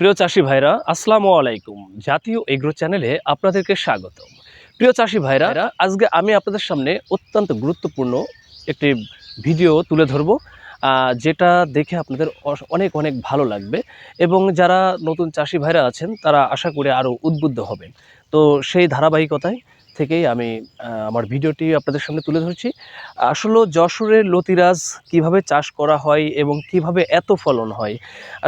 প্রিয় চাষি ভাইরা আসসালামু আলাইকুম। জাতীয় এগ্রো চ্যানেলে আপনাদেরকে স্বাগত প্রিয় চাষি ভাইরা আজকে আমি আপনাদের সামনে অত্যন্ত গুরুত্বপূর্ণ একটি ভিডিও তুলে ধরব যেটা দেখে আপনাদের অনেক অনেক ভালো লাগবে এবং যারা নতুন চাষি ভাইরা আছেন তারা আশা করে আরও উদ্বুদ্ধ হবেন। তো সেই ধারাবাহিকতায় থেকেই আমি আমার ভিডিওটি আপনাদের সামনে তুলে ধরছি। আসলে যশোরের লতিরাজ কীভাবে চাষ করা হয় এবং কীভাবে এত ফলন হয়,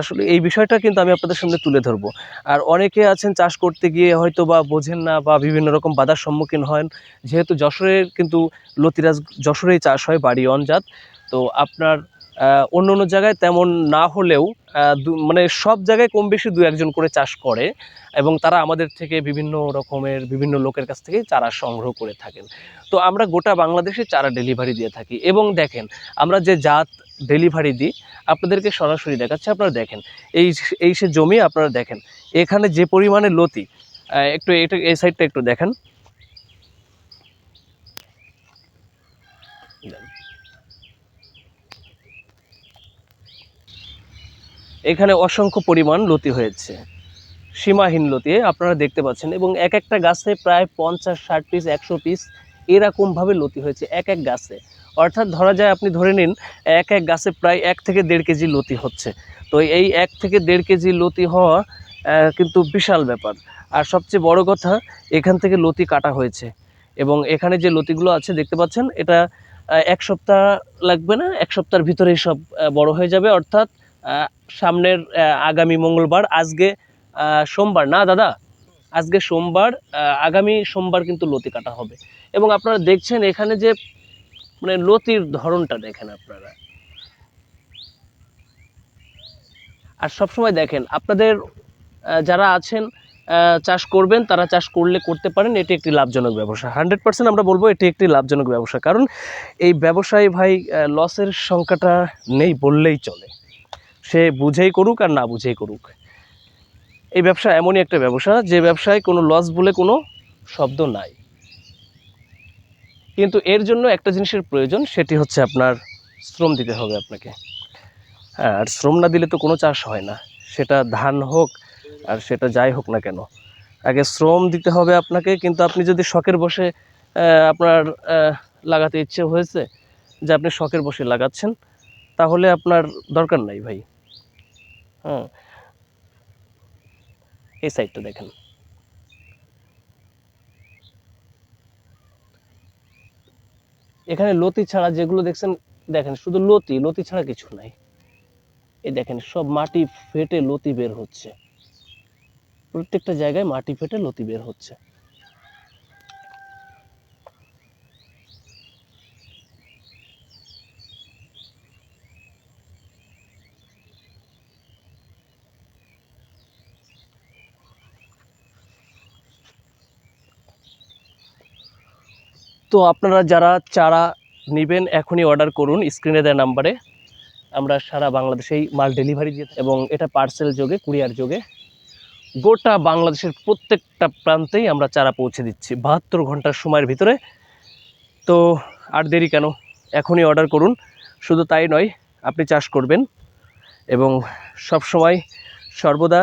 আসলে এই বিষয়টা কিন্তু আমি আপনাদের সামনে তুলে ধরবো। আর অনেকে আছেন চাষ করতে গিয়ে হয়তো বা বোঝেন না বা বিভিন্ন রকম বাধার সম্মুখীন হন। যেহেতু যশোরের কিন্তু লতিরাজ, যশোরেই চাষ হয় বাড়ি, অনজাত। তো আপনার অন্য অন্য জায়গায় তেমন না হলেও মানে সব জায়গায় কম বেশি দু একজন করে চাষ করে এবং তারা আমাদের থেকে বিভিন্ন রকমের বিভিন্ন লোকের কাছ থেকে চারা সংগ্রহ করে থাকেন। তো আমরা গোটা বাংলাদেশে চারা ডেলিভারি দিয়ে থাকি এবং দেখেন, আমরা যে জাত ডেলিভারি দিই, আপনাদেরকে সরাসরি দেখাচ্ছি, আপনারা দেখেন। এই এই সে জমি আপনারা দেখেন। এখানে যে পরিমাণে লতি একটু এটা, এই সাইডটা একটু দেখেন। এখানে অসংখ্য পরিমাণ লতি হয়েছে। সীমাহীন লতি আপনারা দেখতে পাচ্ছেন। এবং এক একটা গাছে প্রায় পঞ্চাশ, ষাট পিস একশো পিস এরকমভাবে লতি হয়েছে, এক এক গাছে। অর্থাৎ ধরা যায় আপনি ধরে নিন, এক এক গাছে প্রায় এক থেকে দেড় কেজি লতি হচ্ছে। তো এই এক থেকে দেড় কেজি লতি হওয়া কিন্তু বিশাল ব্যাপার। আর সবচেয়ে বড় কথা, এখান থেকে লতি কাটা হয়েছে। এবং এখানে যে লতিগুলো আছে, দেখতে পাচ্ছেন, এটা এক সপ্তাহ লাগবে না, এক সপ্তাহের ভিতরেই সব বড় হয়ে যাবে। অর্থাৎ সামনের আগামী মঙ্গলবার, আজকে সোমবার, না দাদা? আজকে সোমবার আগামী সোমবার কিন্তু লতি কাটা হবে। এবং আপনারা দেখছেন এখানে যে মানে লতির ধরনটা দেখেন আপনারা। আর সবসময় দেখেন, আপনাদের যারা আছেন চাষ করবেন, তারা চাষ করলে করতে পারেন, এটি একটি লাভজনক ব্যবসা। হান্ড্রেড পার্সেন্ট আমরা বলব এটি একটি লাভজনক ব্যবসা, কারণ এই ব্যবসায় ভাই লসের সংখ্যাটা নেই বললেই চলে। সে বুঝেই করুক আর না বুঝেই করুক। এই ব্যবসা এমনই একটা ব্যবসা, যে ব্যবসায় কোনো লস বলে কোনো শব্দ নাই। কিন্তু এর জন্য একটা জিনিসের প্রয়োজন, সেটি হচ্ছে আপনার শ্রম দিতে হবে আপনাকে। আর শ্রম না দিলে তো কোনো চাষ হয় না। সেটা ধান হোক আর সেটা যাই হোক না কেন। আগে শ্রম দিতে হবে আপনাকে, কিন্তু আপনি যদি শখের বসে আপনার লাগাতে ইচ্ছে হয়েছে, যে আপনি শখের বসে লাগাচ্ছেন, তাহলে আপনার দরকার নাই ভাই। হ্যাঁ এই সাইডটা দেখেন। এখানে লতি ছাড়া যেগুলো দেখছেন, দেখেন, শুধু লতি লতি ছাড়া কিছু নাই। এই দেখেন, সব মাটি ফেটে লতি বের হচ্ছে। প্রত্যেকটা জায়গায় মাটি ফেটে লতি বের হচ্ছে। তো আপনারা যারা চারা নেবেন, এখনই অর্ডার করুন। স্ক্রিনে দেওয়া নাম্বারে আমরা সারা বাংলাদেশেই মাল ডেলিভারি দিয়ে এবং এটা পার্সেল যোগে কুরিয়ার যোগে। গোটা বাংলাদেশের প্রত্যেকটা প্রান্তেই আমরা চারা পৌঁছে দিচ্ছি। বাহাত্তর ঘণ্টার সময়ের ভিতরে। তো আর দেরি কেন? এখনই অর্ডার করুন। শুধু তাই নয়, আপনি চাষ করবেন। এবং সব সময় সর্বদা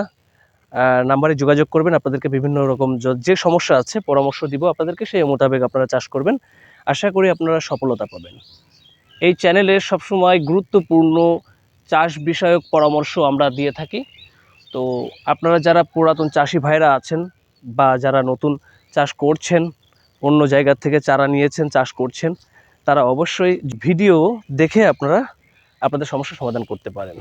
নাম্বারে যোগাযোগ করবেন, আপনাদেরকে বিভিন্ন রকম যে সমস্যা আছে, পরামর্শ দিব আপনাদেরকে, সেই মোতাবেক আপনারা চাষ করবেন। আশা করি আপনারা সফলতা পাবেন। এই চ্যানেলে সবসময় গুরুত্বপূর্ণ চাষ বিষয়ক পরামর্শ আমরা দিয়ে থাকি। তো আপনারা যারা পুরাতন চাষি ভাইরা আছেন বা যারা নতুন চাষ করছেন, অন্য জায়গা থেকে চারা নিয়েছেন, চাষ করছেন, তারা অবশ্যই ভিডিও দেখে আপনারা আপনাদের সমস্যা সমাধান করতে পারেন।